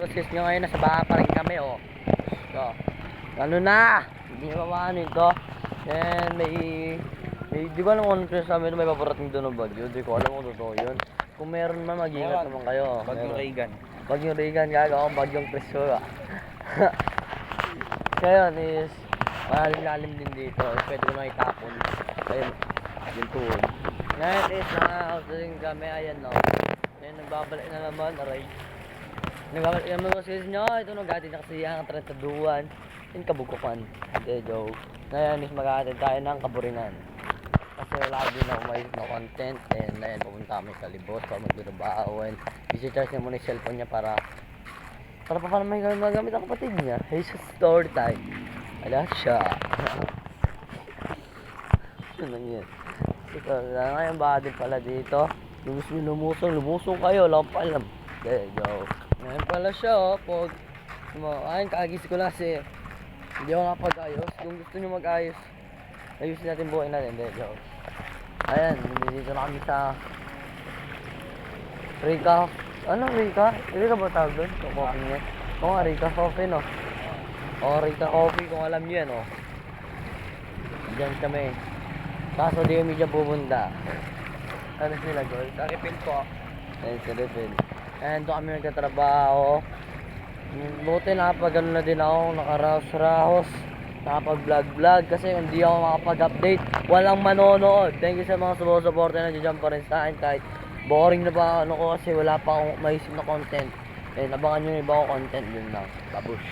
Process nyo ngayon, nasa baha pa rin kami, oh. So, ano na? Hindi nyo mamahanin to. Then, may... may di ba ano sa amin may paparating doon ng bagyo? Di ko alam kung totoo yun. Kung meron man, mag-ingat naman kayo. Bagyong. Reagan. Bagyong Reagan, gago ako, bagyong Tresura. Ngayon is, malalim-lalim din dito. Pwede ko na itapon. Ayun, yung tuhod. Ngayon is, nakakauto din kami, ayan no. Ngayon, nagbabalik na naman, aray. Nagbabalik na naman kasi nyo, ito no, gati na kasi ang trentaduan. Yung kabukukan. Hindi, joke. Ngayon is, mag-aatid tayo ng kaburingan. Kasi lagi na umayos na content and ayun, pupunta kami sa libos para magtrabaho and i-charge niya muna yung cellphone niya para para pa may gamit magamit ang kapatid niya. Sa story time. Ala siya. Ano lang yan? So, ngayon ba pala dito? Lumus mo lumusong, lumusong kayo, lang pa alam. There you go. Ngayon pala siya, oh, pag ayun, kaagis ko lang kasi hindi ako nakapag-ayos. Kung gusto niyo mag-ayos, ayusin natin buhay natin. You go. Ayan, dito na kami sa Rika. Ano Rika? Rika ba tawag doon? Yung coffee niya? Oo nga, Rika Coffee, no? Oo, Rika Coffee, kung alam niyo yan, oh. Diyan kami. Kaso di kami dyan pupunta. Ano sila, Gol? Sa refill po. Ayun, sa refill. Ayan, doon kami nagtatrabaho. Buti nakapag ano na din ako, nakarahos-rahos. Nakapag-vlog-vlog kasi hindi ako makapag-update. Walang manonood. Thank you sa mga sumusuporta na dyan pa rin sa akin kahit boring na ba ano ko kasi wala pa akong maisip na content. Eh, nabangan nyo yung iba ko content dun lang. Babush.